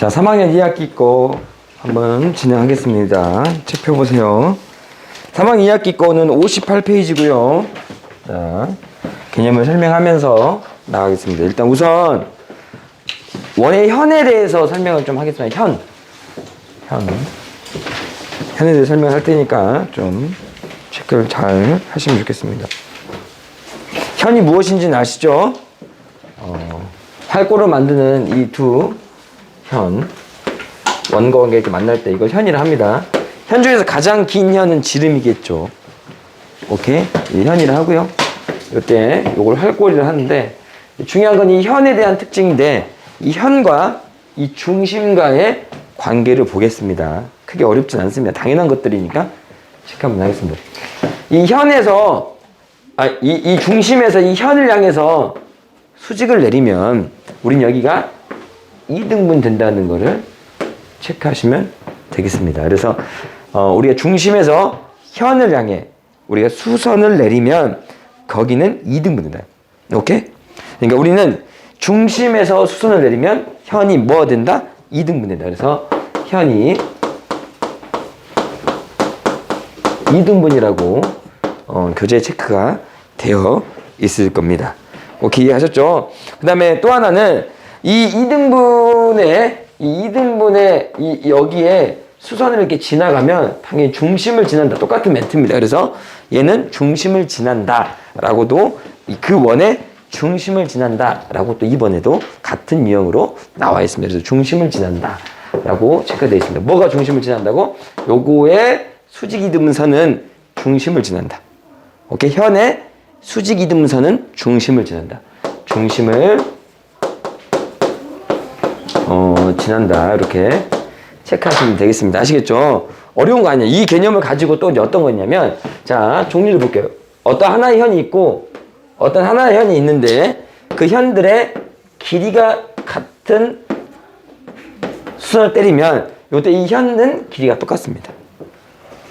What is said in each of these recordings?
자, 3학년 2학기 거 한번 진행하겠습니다. 책 펴보세요. 3학년 2학기 거는 58페이지고요. 자, 개념을 설명하면서 나가겠습니다. 일단 우선 원의 현에 대해서 설명을 좀 하겠습니다. 현. 현. 현에 대해서 설명할 테니까 좀 체크를 잘 하시면 좋겠습니다. 현이 무엇인지는 아시죠? 어, 활골을 만드는 이 두 현, 이렇게 만날 때 이걸 현이라 합니다. 현 중에서 가장 긴 현은 지름이겠죠. 오케이? 이 현이라 하고요. 이때 요걸 활골이라 하는데 중요한 건 이 현에 대한 특징인데 이 현과 이 중심과의 관계를 보겠습니다. 크게 어렵진 않습니다. 당연한 것들이니까 체크 한번 하겠습니다. 이 현에서 아, 이, 이 중심에서 이 현을 향해서 수직을 내리면 우린 여기가 2등분 된다는 거를 체크하시면 되겠습니다. 그래서 어, 우리가 중심에서 현을 향해 우리가 수선을 내리면 거기는 2등분 된다. 오케이? 그러니까 우리는 중심에서 수선을 내리면 현이 뭐 된다? 2등분 된다. 그래서 현이 2등분이라고 어, 교재 체크가 되어 있을 겁니다. 오케이 이해하셨죠? 그 다음에 또 하나는 이 2등분 의이 2등분의 이 여기에 수선을 이렇게 지나가면 당연히 중심을 지난다 똑같은 멘트입니다. 그래서 얘는 중심을 지난다 라고도 이그 원의 중심을 지난다 라고 또 이번에도 같은 유형으로 나와 있습니다. 그래서 중심을 지난다 라고 체크되어 있습니다. 뭐가 중심을 지난다고? 요거의 수직 이등분선은 중심을 지난다. 오케이 현의 수직 이등분선은 중심을 지난다. 중심을 어, 지난다. 이렇게 체크하시면 되겠습니다. 아시겠죠? 어려운 거 아니에요. 이 개념을 가지고 또 어떤 거냐면, 자, 종류를 볼게요. 어떤 하나의 현이 있고, 어떤 하나의 현이 있는데, 그 현들의 길이가 같은 수선을 때리면, 요때 이 현은 길이가 똑같습니다.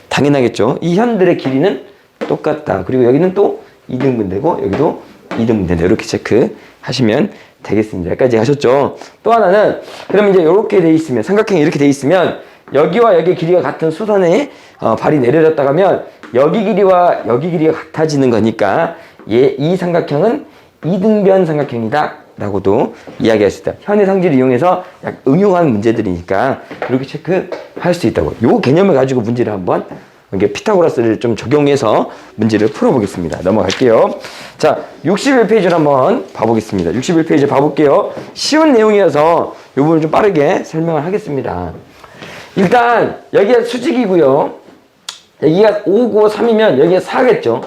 당연하겠죠. 이 현들의 길이는 똑같다. 그리고 여기는 또 2등분 되고, 여기도 2등분 된다. 이렇게 체크하시면 되겠습니다. 여기까지 하셨죠? 또 하나는, 그러면 이제 이렇게 돼 있으면, 삼각형이 이렇게 돼 있으면, 여기와 여기 길이가 같은 수선에 어, 발이 내려졌다 가면, 여기 길이와 여기 길이가 같아지는 거니까, 얘, 이 삼각형은 이등변 삼각형이다. 라고도 이야기할 수 있다. 현의 상지를 이용해서 약 응용하는 문제들이니까 이렇게 체크할 수 있다고. 요 개념을 가지고 문제를 한번 이게 피타고라스를 좀 적용해서 문제를 풀어보겠습니다. 넘어갈게요. 자, 61페이지를 한번 봐보겠습니다. 61페이지 봐볼게요. 쉬운 내용이어서 이 부분을 좀 빠르게 설명을 하겠습니다. 일단 여기가 수직이고요. 여기가 5고 3이면 여기가 4겠죠.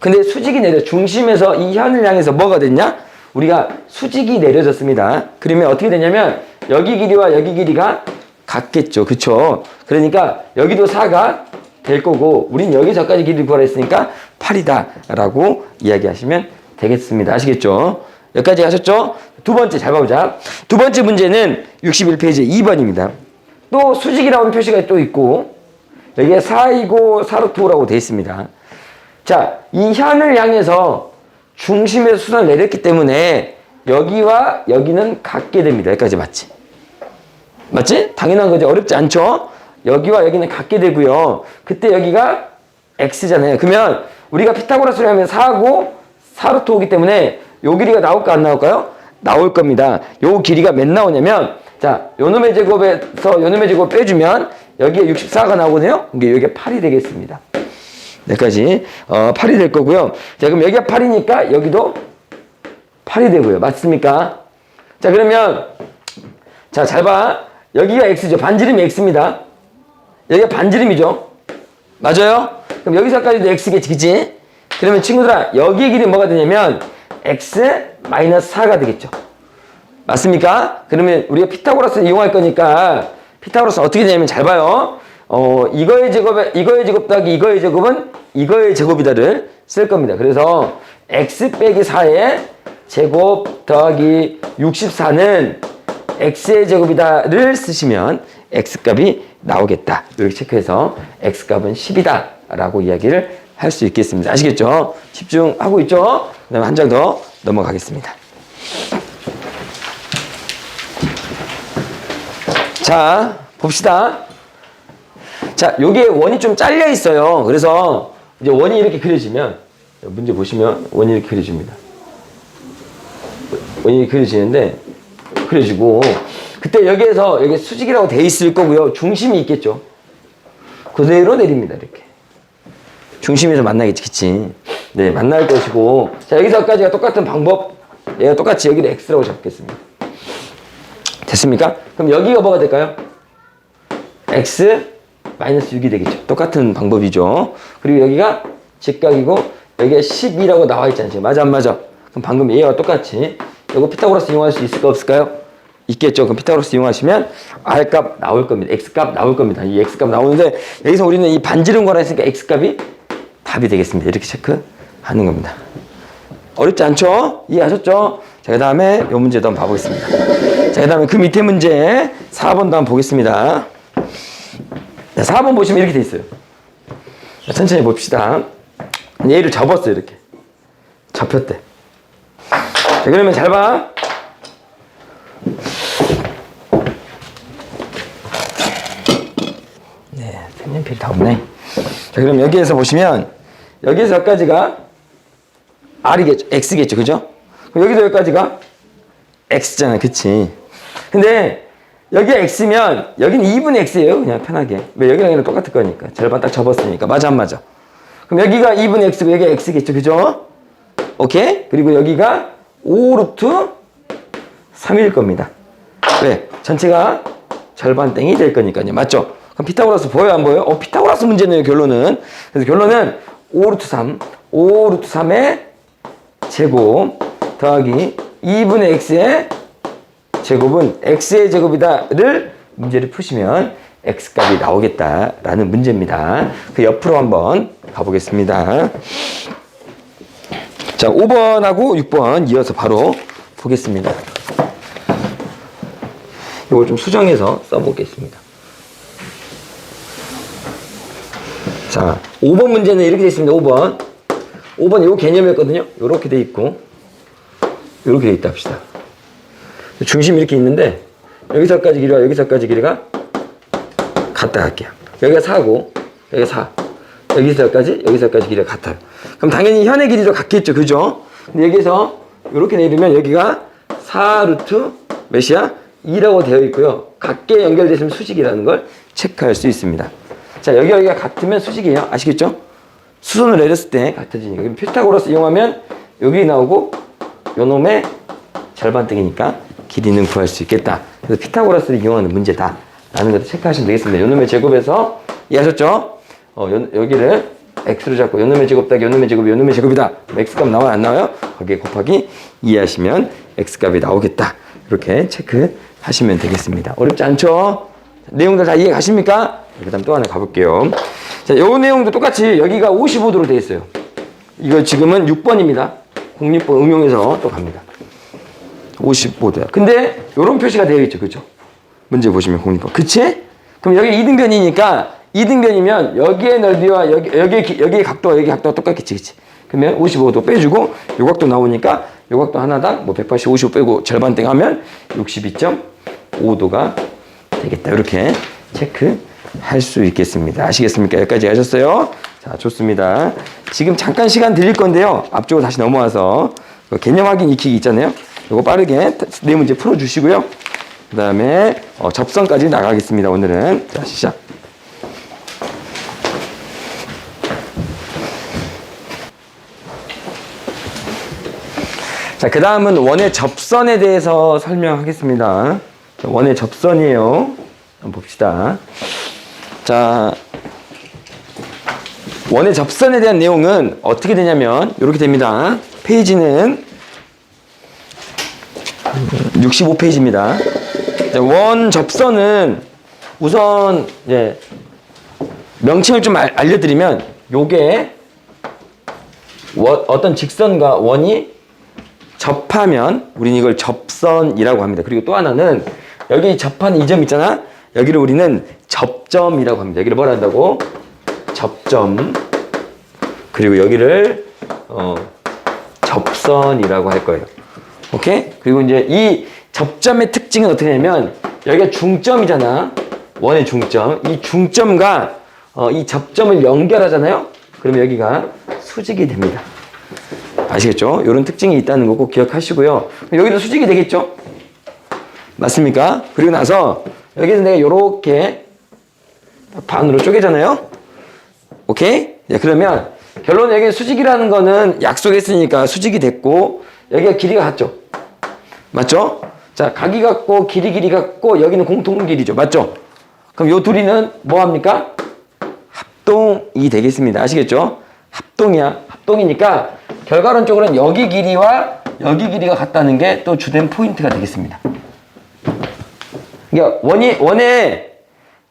근데 수직이 내려 중심에서 이 현을 향해서 뭐가 됐냐? 우리가 수직이 내려졌습니다. 그러면 어떻게 되냐면 여기 길이와 여기 길이가 같겠죠. 그쵸? 그러니까 여기도 4가 될 거고 우린 여기서까지 길이를 구하라 했으니까 8이다 라고 이야기하시면 되겠습니다. 아시겠죠? 여기까지 하셨죠? 두 번째 잘 봐보자. 두 번째 문제는 61페이지 2번입니다. 또 수직이라는 표시가 또 있고 여기에 4이고 4루트라고 되어 있습니다. 자, 이 현을 향해서 중심에서 수선을 내렸기 때문에 여기와 여기는 같게 됩니다. 여기까지 맞지? 맞지? 당연한 거죠. 어렵지 않죠? 여기와 여기는 같게 되고요. 그때 여기가 x잖아요. 그러면 우리가 피타고라스를 하면 4하고 4루트 오기 때문에 요 길이가 나올까 안 나올까요? 나올 겁니다. 요 길이가 몇 나오냐면 자, 요놈의 제곱에서 요놈의 제곱 빼주면 여기에 64가 나오거든요. 이게 여기가 8이 되겠습니다. 여기까지 어, 8이 될 거고요. 자, 그럼 여기가 8이니까 여기도 8이 되고요. 맞습니까? 자, 그러면 자, 잘 봐. 여기가 x죠. 반지름이 x입니다. 여기가 반지름이죠. 맞아요? 그럼 여기서까지도 x겠지, 그치? 그러면 친구들아, 여기의 길이 뭐가 되냐면 x 마이너스 4가 되겠죠. 맞습니까? 그러면 우리가 피타고라스 이용할 거니까 피타고라스 어떻게 되냐면 잘 봐요. 어, 이거의 제곱에, 이거의 제곱 더하기 이거의 제곱은 이거의 제곱이다를 쓸 겁니다. 그래서 x 빼기 4의 제곱 더하기 64는 x의 제곱이다를 쓰시면 x값이 나오겠다. 이렇게 체크해서 x값은 10이다. 라고 이야기를 할 수 있겠습니다. 아시겠죠? 집중하고 있죠? 그 다음에 한 장 더 넘어가겠습니다. 자, 봅시다. 자, 요게 원이 좀 잘려 있어요. 그래서 이제 원이 이렇게 그려지면 문제 보시면 원이 이렇게 그려집니다. 원이 그려지는데 그려지고 그때 여기에서 여기 수직이라고 돼 있을 거고요. 중심이 있겠죠. 그대로 내립니다. 이렇게. 중심에서 만나겠지, 그치? 네, 만날 것이고. 자, 여기서까지가 똑같은 방법. 얘가 똑같이 여기를 X라고 잡겠습니다. 됐습니까? 그럼 여기가 뭐가 될까요? X 마이너스 6이 되겠죠. 똑같은 방법이죠. 그리고 여기가 직각이고, 여기가 12라고 나와 있지 않죠. 맞아, 안 맞아? 그럼 방금 얘와 똑같이. 이거 피타고라스 이용할 수 있을까, 없을까요? 있겠죠. 그럼 피타고라스 이용하시면 R 값 나올 겁니다. X 값 나올 겁니다. 이 X 값 나오는데, 여기서 우리는 이 반지름 거라 했으니까 X 값이 답이 되겠습니다. 이렇게 체크하는 겁니다. 어렵지 않죠? 이해하셨죠? 자, 그 다음에 이 문제도 한번 봐보겠습니다. 자, 그 다음에 그 밑에 문제 4번도 한번 보겠습니다. 자, 4번 보시면 이렇게 돼 있어요. 자, 천천히 봅시다. 얘를 접었어요, 이렇게. 접혔대. 자, 그러면 잘 봐. 네, 색연필 다 없네. 자, 그럼 여기에서 보시면 여기에서 여기까지가 R이겠죠. X겠죠. 그죠? 그럼 여기서 여기까지가 X잖아. 그치? 근데 여기가 X면 여기는 2분의 X예요. 그냥 편하게. 왜 여기랑 여기랑 똑같을 거니까. 절반 딱 접었으니까. 맞아 안 맞아? 그럼 여기가 2분의 X고 여기가 X겠죠. 그죠? 오케이? 그리고 여기가 5 루트 3일 겁니다. 왜? 전체가 절반 땡이 될 거니까요. 맞죠? 그럼 피타고라스 보여요? 안 보여요? 어, 피타고라스 문제네요, 결론은. 그래서 결론은 5 루트 3. 5 루트 3의 제곱 더하기 2분의 x의 제곱은 x의 제곱이다를 문제를 푸시면 x값이 나오겠다라는 문제입니다. 그 옆으로 한번 가보겠습니다. 자, 5번하고 6번 이어서 바로 보겠습니다. 이걸 좀 수정해서 써보겠습니다. 자, 5번 문제는 이렇게 되어 있습니다. 5번. 5번 요 개념이었거든요. 요렇게 돼 있고 요렇게 돼 있다 합시다. 중심이 이렇게 있는데 여기서까지 길이와 여기서까지 길이가 같다 할게요. 여기가 4고 여기가 4. 여기서까지 여기서까지 길이가 같아요. 그럼 당연히 현의 길이도 같겠죠. 그죠? 근데 여기서 이렇게 내리면 여기가 4 루트 몇이야? 2라고 되어 있고요. 연결되어 있으면 수직이라는 걸 체크할 수 있습니다. 자, 여기 여기가 같으면 수직이에요. 아시겠죠? 수선을 내렸을 때 같아지니까. 그럼 피타고라스 이용하면 여기 나오고 요 놈의 절반등이니까 길이는 구할 수 있겠다. 그래서 피타고라스를 이용하는 문제다. 라는 것을 체크하시면 되겠습니다. 요 놈의 제곱에서 이해하셨죠? 어, 요, 여기를 x로 잡고 요 놈의 제곱 더하기 요 놈의 제곱이 요 놈의 제곱이다. x값 나와요? 안 나와요? 거기에 곱하기 이해하시면 x값이 나오겠다. 이렇게 체크하시면 되겠습니다. 어렵지 않죠? 내용들 다 이해 가십니까? 그 다음 또 하나 가볼게요. 자, 요 내용도 똑같이 여기가 55도로 되어 있어요. 이거 지금은 6번입니다. 공립번 응용해서 또 갑니다. 55도야. 근데 요런 표시가 되어 있죠. 그죠? 문제 보시면 공립번. 그치? 그럼 여기 이등변이니까 이등변이면 여기의 넓이와 여기, 여기, 여기의 각도와 여기 각도가 똑같겠지. 그치? 그러면 55도 빼주고 요 각도 나오니까 요 각도 하나당 뭐 180, 55 빼고 절반 땡 하면 62.5도가 되겠다. 이렇게 체크할 수 있겠습니다. 아시겠습니까? 여기까지 하셨어요? 자, 좋습니다. 지금 잠깐 시간 드릴 건데요. 앞쪽으로 다시 넘어와서 그 개념 확인 익히기 있잖아요. 이거 빠르게 네 문제 풀어주시고요. 그 다음에 어, 접선까지 나가겠습니다. 오늘은. 자, 시작. 자, 그 다음은 원의 접선에 대해서 설명하겠습니다. 자, 원의 접선이에요. 한번 봅시다. 자, 원의 접선에 대한 내용은 어떻게 되냐면, 이렇게 됩니다. 페이지는 65페이지입니다. 원 접선은 우선, 이제, 명칭을 좀 알, 알려드리면, 요게 원- 어떤 직선과 원이 접하면 우리는 이걸 접선이라고 합니다. 그리고 또 하나는 여기 접한 이점 있잖아. 여기를 우리는 접점이라고 합니다. 여기를 뭐라 한다고? 접점. 그리고 여기를 어, 접선이라고 할 거예요. 오케이? 그리고 이제 이 접점의 특징은 어떻게 되냐면 여기가 중점이잖아. 원의 중점. 이 중점과 어, 이 접점을 연결하잖아요. 그러면 여기가 수직이 됩니다. 아시겠죠? 이런 특징이 있다는 거꼭 기억하시고요. 여기도 수직이 되겠죠? 맞습니까? 그리고 나서 여기서 내가 이렇게 반으로 쪼개잖아요. 오케이? 네, 그러면 결론 여기 수직이라는 거는 약속했으니까 수직이 됐고 여기가 길이가 같죠? 맞죠? 자, 각이 같고 길이 길이 같고 여기는 공통 길이죠. 맞죠? 그럼 요 둘이는 뭐 합니까? 합동이 되겠습니다. 아시겠죠? 합동이야. 합동이니까 결과론적으로는 여기 길이와 여기 길이가 같다는 게 또 주된 포인트가 되겠습니다. 그러니까 원이 원의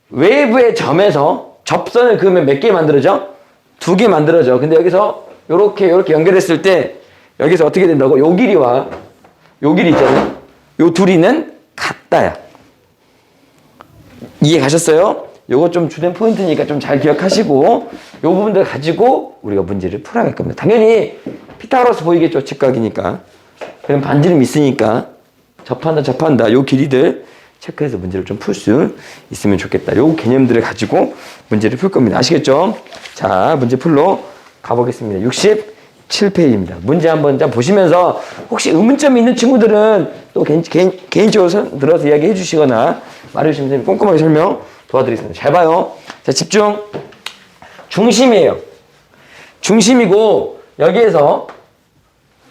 외부의 점에서 접선을 그으면 몇 개 만들어져? 두 개 만들어져. 근데 여기서 요렇게 요렇게 연결했을 때 여기서 어떻게 된다고? 요 길이와 요 길이 있잖아요. 요 둘이는 같다야. 이해 가셨어요? 요거 좀 주된 포인트니까 좀 잘 기억하시고 요 부분들 가지고 우리가 문제를 풀어갈 겁니다. 당연히 피타고라스 보이겠죠? 직각이니까. 그럼 반지름 있으니까 접한다 접한다 요 길이들 체크해서 문제를 좀 풀 수 있으면 좋겠다. 요 개념들을 가지고 문제를 풀 겁니다. 아시겠죠? 자, 문제 풀로 가보겠습니다. 67페이지입니다. 문제 한번 자 보시면서 혹시 의문점이 있는 친구들은 또 개인, 개인, 개인적으로 서- 들어서 이야기해 주시거나 말해 주시면 꼼꼼하게 설명 도와드리겠습니다. 잘 봐요. 자, 집중. 중심이에요. 중심이고 여기에서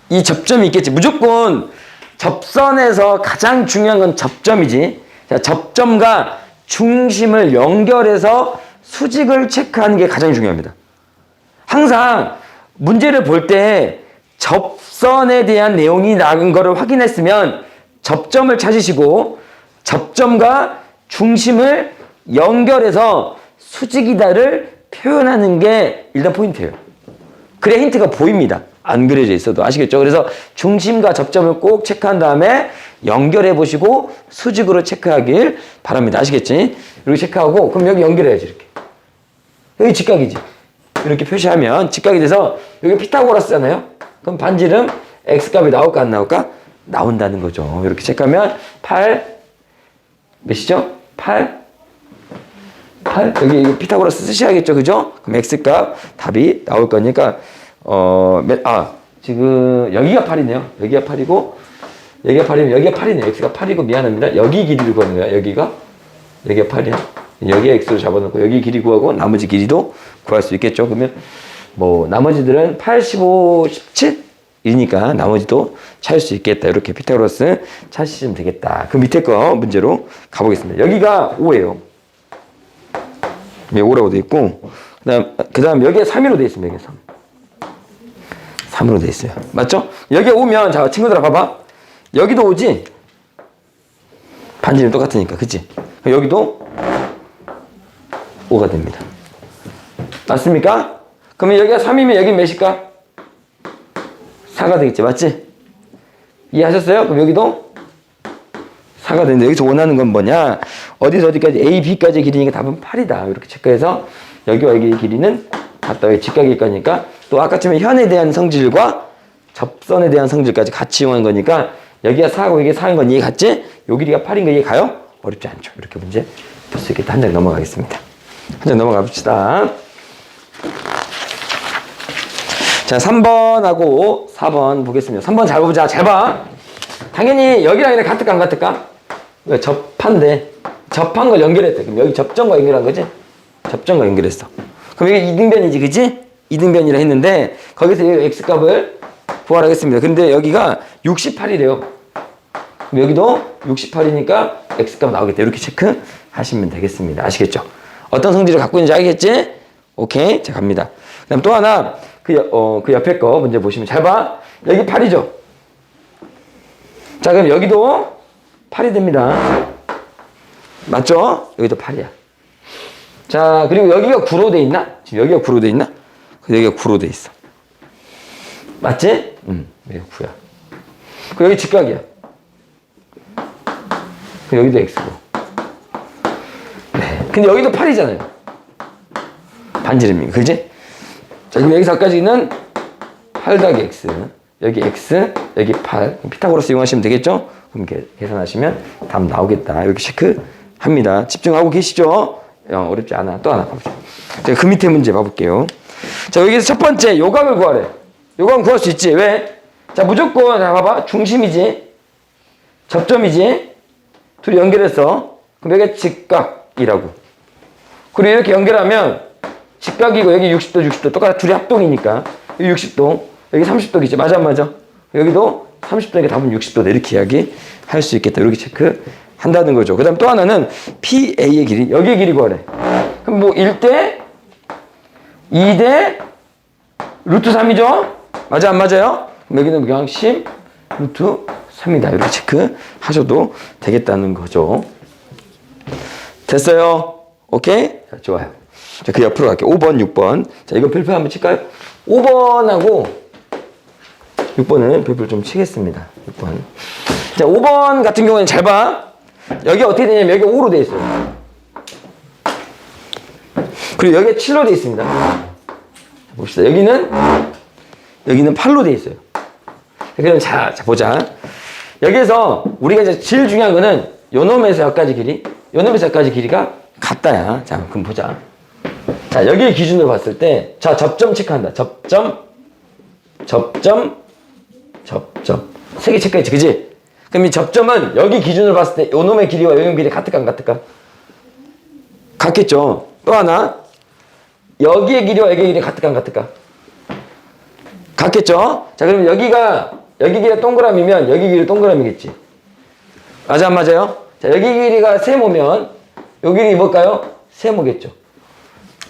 이 접점이 있겠지. 무조건 접선에서 가장 중요한 건 접점이지. 자, 접점과 중심을 연결해서 수직을 체크하는 게 가장 중요합니다. 항상 문제를 볼 때 접선에 대한 내용이 나온 거를 확인했으면 접점을 찾으시고 접점과 중심을 연결해서 수직이다를 표현하는 게 일단 포인트예요. 그래 힌트가 보입니다. 안 그려져 있어도 아시겠죠? 그래서 중심과 접점을 꼭 체크한 다음에 연결해 보시고 수직으로 체크하길 바랍니다. 아시겠지? 이렇게 체크하고 그럼 여기 연결해야지 이렇게. 여기 직각이지. 이렇게 표시하면 직각이 돼서 여기 피타고라스잖아요. 그럼 반지름 x값이 나올까 안 나올까? 나온다는 거죠. 이렇게 체크하면 8 몇이죠? 8 8 여기 이거 피타고라스 쓰셔야겠죠, 그죠? 그럼 x값 답이 나올 거니까 어, 몇, 아 지금 여기가 8이네요. 여기가 8이고 여기가 8이면 여기가 8이네요. x가 8이고 미안합니다. 여기 길이를 구하는 거야. 여기가 여기가 8이야. 여기에 x로 잡아놓고 여기 길이 구하고 나머지 길이도 구할 수 있겠죠. 그러면 뭐 나머지들은 8, 15, 17 이니까 나머지도 찾을 수 있겠다. 이렇게 피타고라스 찾으시면 되겠다. 그 밑에 거 문제로 가보겠습니다. 여기가 5예요. 여기 5라고 돼 있고 그다음 그다음 여기에 3으로 돼 있습니다. 여기 3. 3으로 돼 있어요. 맞죠? 여기 오면 자 친구들아 봐봐. 여기도 오지. 반지름 똑같으니까 그치? 여기도 5가 됩니다. 맞습니까? 그러면 여기가 3이면 여기 몇일까? 4가 되겠지 맞지? 이해하셨어요? 그럼 여기도 4가 되는데 여기서 원하는 건 뭐냐? 어디서 어디까지 A, B까지 길이니까 답은 8이다. 이렇게 체크해서 여기와 여기의 길이는 같다. 왜 직각일 거니까 또 아까처럼 현에 대한 성질과 접선에 대한 성질까지 같이 이용한 거니까 여기가 4고 이게 4인 건 이해 갔지? 요 길이가 8인 거 이해 가요? 어렵지 않죠. 이렇게 문제 풀 수 있겠다. 한 장 넘어가겠습니다. 한 장 넘어가 봅시다. 자, 3번하고 4번 보겠습니다. 3번 잘 보자. 잘 봐. 당연히 여기랑 이랑 같을까 안 같을까? 왜 접한데 접한 걸 연결했대. 그럼 여기 접점과 연결한 거지? 접점과 연결했어. 그럼 이게 이등변이지, 그지? 이등변이라 했는데 거기서 이 x 값을 부활하겠습니다. 근데 여기가 68이래요. 그럼 여기도 68이니까 x 값 나오겠다. 이렇게 체크하시면 되겠습니다. 아시겠죠? 어떤 성질을 갖고 있는지 알겠지? 오케이. 자, 갑니다. 그 다음 또 하나, 그, 옆- 어, 그 옆에 거 문제 보시면 잘 봐. 여기 8이죠? 자, 그럼 여기도 8이 됩니다. 맞죠? 여기도 8이야. 자, 그리고 여기가 9로 돼 있나? 지금 여기가 9로 돼 있나? 여기가 9로 돼 있어. 맞지? 응, 여기가 9야. 그 여기 직각이야. 그 여기도 X고. 네. 근데 여기도 8이잖아요. 반지름이. 그지? 자, 그럼 여기서까지는 8 더하기 X. 여기 X, 여기 8. 피타고라스 이용하시면 되겠죠? 그럼 계- 계산하시면 답 나오겠다. 이렇게 체크 합니다. 집중하고 계시죠? 어, 어렵지 않아. 또 하나 봐보죠. 자, 그 밑에 문제 봐볼게요. 자, 여기서 첫 번째 요각을 구하래. 요각 구할 수 있지. 왜? 자, 무조건 자, 봐봐. 중심이지. 접점이지. 둘이 연결했어. 그럼 여기가 직각이라고. 그리고 이렇게 연결하면 직각이고 여기 60도 60도 똑같아 둘이 합동이니까 여기 60도 여기 30도겠지 맞아 안 맞아 여기도 30도니까 답은 60도다 이렇게 이야기 할 수 있겠다 이렇게 체크 한다는 거죠 그 다음 또 하나는 PA의 길이 여기의 길이 구하래 그럼 뭐 1대 2대 루트 3이죠 맞아 안 맞아요 여기는 그냥 10 루트 3이다 이렇게 체크하셔도 되겠다는 거죠 됐어요? 오케이? 자, 좋아요. 자, 그 옆으로 갈게요. 5번, 6번. 자, 이거 별표 한번 칠까요? 5번하고 6번은 별표를 좀 치겠습니다. 6번. 자, 5번 같은 경우에는 잘 봐. 여기 어떻게 되냐면 여기 5로 돼 있어요. 그리고 여기가 7로 돼 있습니다. 자, 봅시다. 여기는 여기는 8로 돼 있어요. 자, 그럼 자, 자 보자. 여기에서 우리가 이제 제일 중요한 거는 요 놈에서 여기까지 길이, 요 놈에서 여기까지 길이가 같다야. 자, 그럼 보자. 자, 여기 기준으로 봤을 때, 자, 접점 체크한다. 접점, 접점, 접점. 세 개 체크했지, 그지? 그럼 이 접점은 여기 기준으로 봤을 때 요놈의 길이와 요놈 길이 같을까, 안 같을까? 같겠죠. 또 하나, 여기의 길이와 여기의 길이 같을까, 안 같을까? 같겠죠? 자, 그러면 여기가, 여기 길이가 동그라미면 여기 길이 동그라미겠지. 맞아, 안 맞아요? 자, 여기 길이가 세모면 여기 길이 뭘까요? 세모겠죠.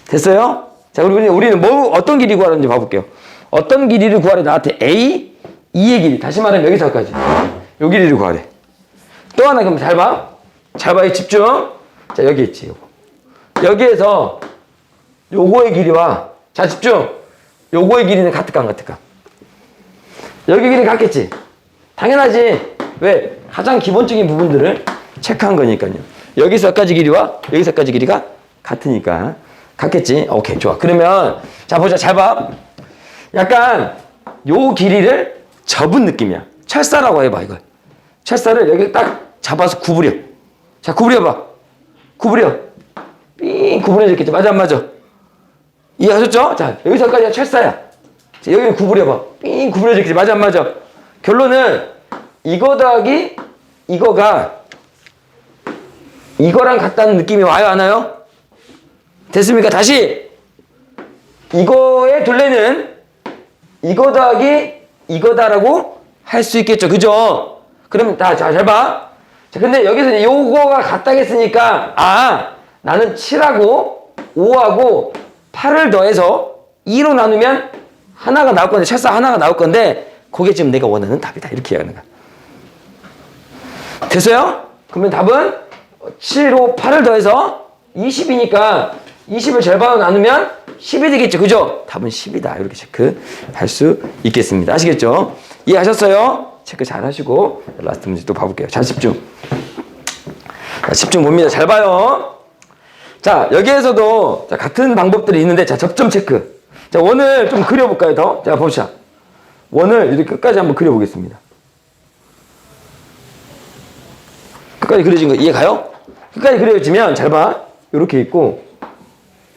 됐어요? 자, 그리고 우리는, 뭐, 어떤 길이 구하는지 봐볼게요. 어떤 길이를 구하래? 나한테 A, 2의 길이. 다시 말하면 여기서까지. 요 길이를 구하래. 또 하나, 그럼 잘 봐. 잘 봐, 집중. 자, 여기 있지, 요거. 여기에서 요거의 길이와, 자, 집중. 요거의 길이는 같을까, 안 같을까? 여기 길이 같겠지? 당연하지. 왜? 가장 기본적인 부분들을 체크한 거니까요. 여기서까지 길이와 여기서까지 길이가 같으니까 같겠지. 오케이, 좋아. 그러면 자 보자, 잘 봐. 약간 요 길이를 접은 느낌이야. 철사라고 해봐 이걸. 철사를 여기 딱 잡아서 구부려. 자, 구부려봐. 구부려. 삥 구부려졌겠지. 맞아, 안 맞아? 이해하셨죠? 자, 여기서까지가 철사야. 자, 여기 구부려봐. 삥 구부려졌겠지. 맞아, 안 맞아? 결론은 이거 더하기 이거가 이거랑 같다는 느낌이 와요, 안 와요? 됐습니까? 다시! 이거의 둘레는 이거 더하기 이거다라고 할 수 있겠죠. 그죠? 그러면 다, 자, 잘 봐. 자, 근데 여기서 요거가 같다겠으니까, 아, 나는 7하고 5하고 8을 더해서 2로 나누면 하나가 나올 건데, 철사 하나가 나올 건데, 그게 지금 내가 원하는 답이다. 이렇게 이야기하는 거야. 됐어요? 그러면 답은 7로 8을 더해서 20이니까 20을 절반으로 나누면 10이 되겠죠. 그죠? 답은 10이다. 이렇게 체크할 수 있겠습니다. 아시겠죠? 이해하셨어요? 체크 잘 하시고 라스트 문제 또 봐볼게요. 잘 집중. 자, 집중 봅니다. 잘 봐요. 자, 여기에서도 자, 같은 방법들이 있는데 자, 접점 체크. 자, 원을 좀 그려볼까요? 더? 자, 봅시다. 원을 이렇게 끝까지 한번 그려보겠습니다. 끝까지 그려진 거 이해 가요? 끝까지 그려지면 잘 봐. 이렇게 있고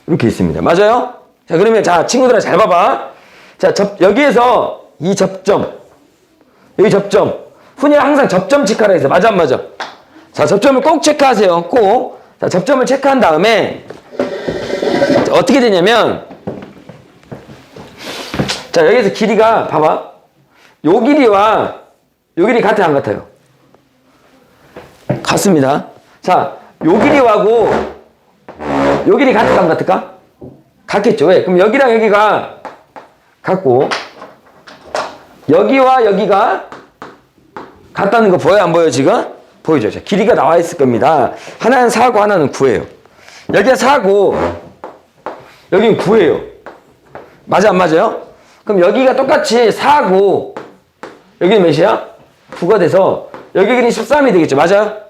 이렇게 있습니다. 맞아요? 자 그러면 자 친구들아 잘 봐봐. 자 접, 여기에서 이 접점 여기 접점 흔히 항상 접점 체크하라 해서 맞아 안 맞아? 자 접점을 꼭 체크하세요. 꼭. 자 접점을 체크한 다음에 자, 어떻게 되냐면 자 여기서 길이가 봐봐. 요 길이와 요 길이 같아요 안 같아요? 같습니다. 자, 요 길이하고 요 길이 같을까 안 같을까? 같겠죠. 왜? 그럼 여기랑 여기가 같고 여기와 여기가 같다는 거 보여요? 안 보여요 지금? 보이죠? 자, 길이가 나와 있을 겁니다. 하나는 4고 하나는 9예요. 여기가 4고 여기는 9예요. 맞아 안 맞아요? 그럼 여기가 똑같이 4고 여기는 몇이야? 9가 돼서 여기 길이 13이 되겠죠. 맞아요?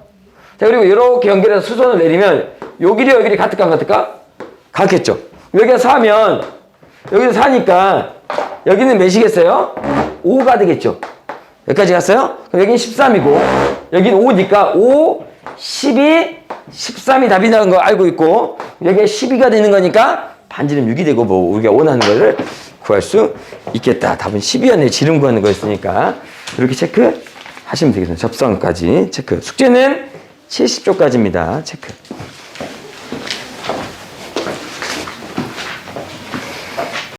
자, 그리고 이렇게 연결해서 수선을 내리면 요 길이 요 길이 같을까 안 같을까? 같겠죠. 여기가 4면 여기서 4니까 여기는 몇이겠어요? 5가 되겠죠. 여기까지 갔어요? 그럼 여기는 13이고, 여기는 5니까 5, 12, 13이 답이 나는 거 알고 있고, 여기에 12가 되는 거니까 반지름 6이 되고, 뭐, 우리가 원하는 거를 구할 수 있겠다. 답은 12였네. 지름 구하는 거였으니까. 이렇게 체크 하시면 되겠습니다. 접선까지 체크. 숙제는 70쪽까지입니다. 체크.